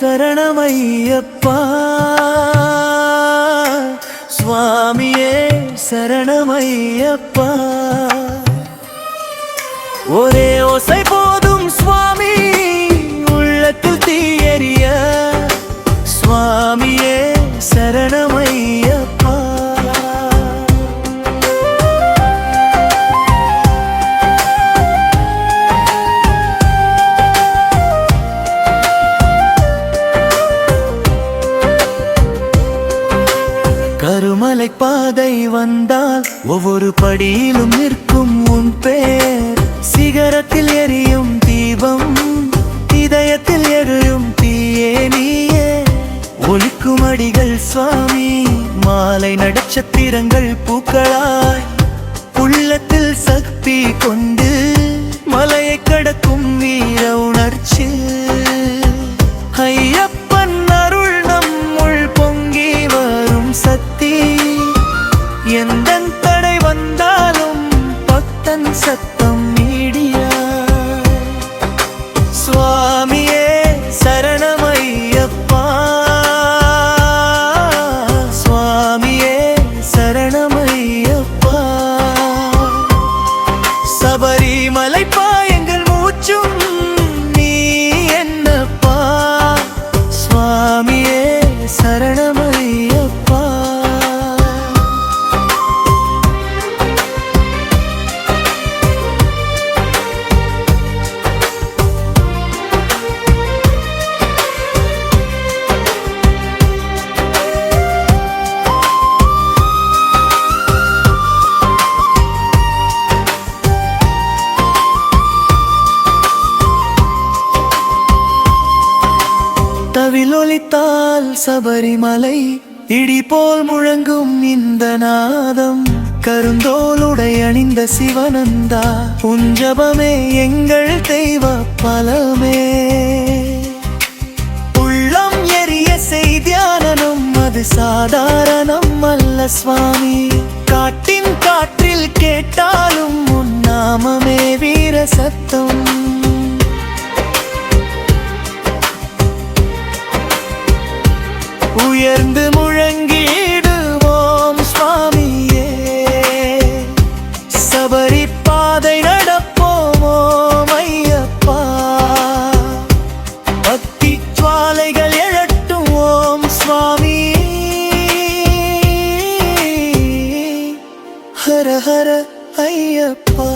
சரணமையப்பா. சுவாமியே சரணமையப்பா. ஒரே ஓசை போ சாலை பாதை வந்தால் ஒவ்வொரு படியிலும் நிற்கும் உன் பேர். சிகரத்தில் எரியும் தீபம் இதயத்தில் எரியும் தீயே நீயே. ஒழிக்கும் அடிகள் சுவாமி மாலை நட்சத்திரங்கள் பூக்களாய். பக்தன் தவிலொலித்தால் சபரிமலை இடி போல் முழங்கும் இந்த நாதம். கருந்தோளுடை அணிந்த சிவனந்தா உஞ்சபமே எங்கள் தெய்வ பலமே. உள்ளம் எரிய செய்தியானனும் அது சாதாரணம் அல்ல சுவாமி. காட்டின் காற்றில் கேட்டாலும் உன் நாமமே வீர சத்தம். உயர்ந்து முழங்கிடுவோம் சுவாமியே. சபரி பாதை நடப்போமோம் ஐயப்பா பக்தி சுவாலைகள் எழட்டும் ஓம் சுவாமி. ஹர ஹர ஐயப்பா.